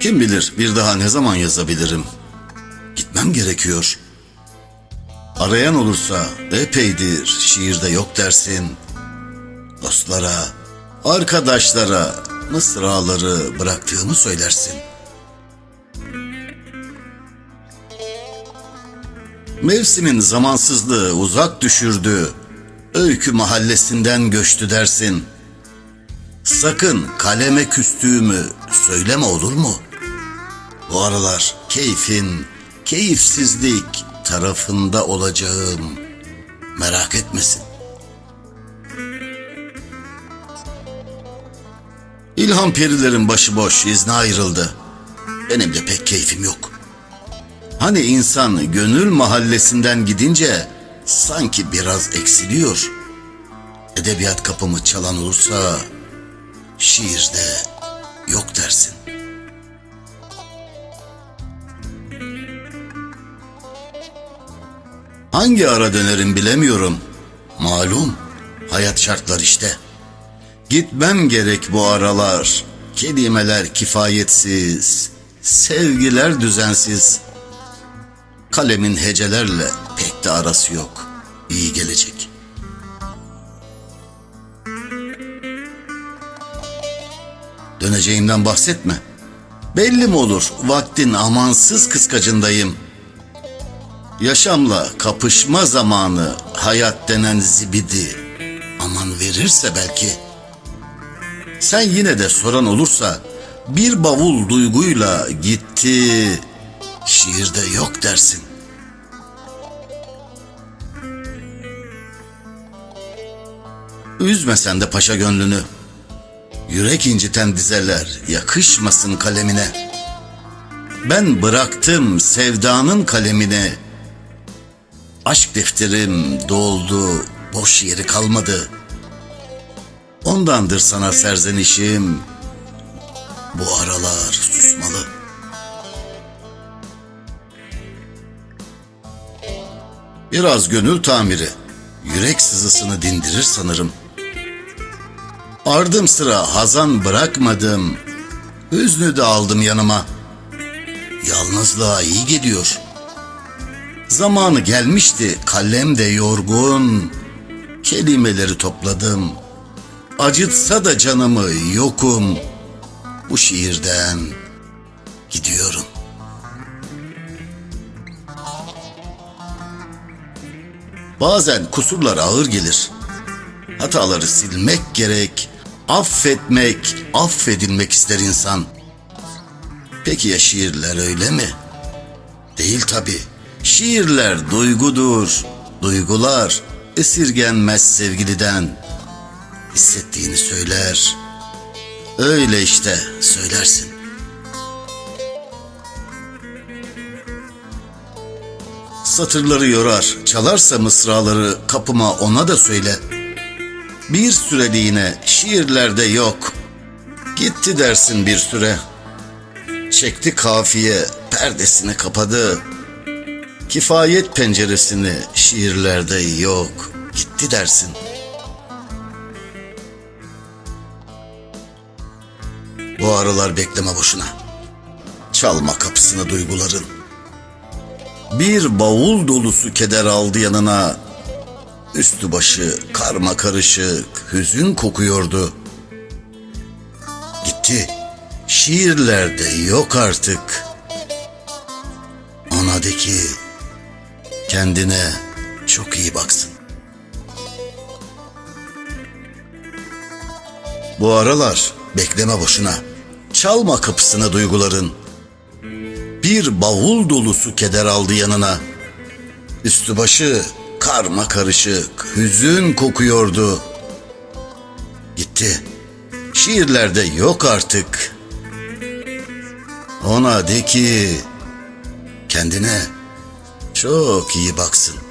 Kim bilir bir daha ne zaman yazabilirim. Gitmem gerekiyor. Arayan olursa epeydir şiirde yok dersin. Dostlara, arkadaşlara mısraları bıraktığımı söylersin. Mevsimin zamansızlığı uzak düşürdü. Öykü mahallesinden göçtü dersin. Sakın kaleme küstüğümü söyleme olur mu? Bu aralar keyfin, keyifsizlik tarafında olacağım. Merak etmesin. İlham perilerin başıboş izne ayrıldı. Benim de pek keyfim yok. Hani insan gönül mahallesinden gidince sanki biraz eksiliyor. Edebiyat kapımı çalan olursa şiirde yok dersin. Hangi ara dönerim bilemiyorum. Malum hayat şartlar işte. Gitmem gerek bu aralar. Kelimeler kifayetsiz, sevgiler düzensiz. Kalemin hecelerle pek de arası yok. İyi gelecek. Döneceğimden bahsetme. Belli mi olur vaktin amansız kıskacındayım. Yaşamla kapışma zamanı hayat denen zibidi aman verirse belki. Sen yine de soran olursa bir bavul duyguyla gitti şiirde yok dersin. Üzmesen de paşa gönlünü. Yürek inciten dizeler yakışmasın kalemine. Ben bıraktım sevdanın kalemini. Aşk defterim doldu, boş yeri kalmadı. Ondandır sana serzenişim. Bu aralar susmalı. Biraz gönül tamiri, yürek sızısını dindirir sanırım. Ardım sıra hazan bırakmadım. Hüznü de aldım yanıma. Yalnızlığa iyi geliyor. Zamanı gelmişti kalem de yorgun. Kelimeleri topladım. Acıtsa da canımı yokum. Bu şiirden gidiyorum. Bazen kusurlar ağır gelir. Hataları silmek gerek, affetmek, affedilmek ister insan. Peki ya şiirler öyle mi? Değil tabi. Şiirler duygudur. Duygular esirgenmez sevgiliden. Hissettiğini söyler. Öyle işte söylersin. Satırları yorar, çalarsa mısraları kapıma ona da söyle. Bir süreliğine şiirlerde yok. Gitti dersin bir süre. Çekti kafiye, perdesini kapadı. Kifayet penceresini şiirlerde yok. Gitti dersin. Bu aralar bekleme boşuna. Çalma kapısını duyguların. Bir bavul dolusu keder aldı yanına. Üstü başı karma karışık, hüzün kokuyordu. Gitti. Şiirlerde yok artık. Ona de ki kendine çok iyi baksın. Bu aralar bekleme boşuna. Çalma kapısına duyguların. Bir bavul dolusu keder aldı yanına. Üstü başı karma karışık, hüzün kokuyordu. Gitti. Şiirlerde yok artık. Ona de ki kendine çok iyi baksın.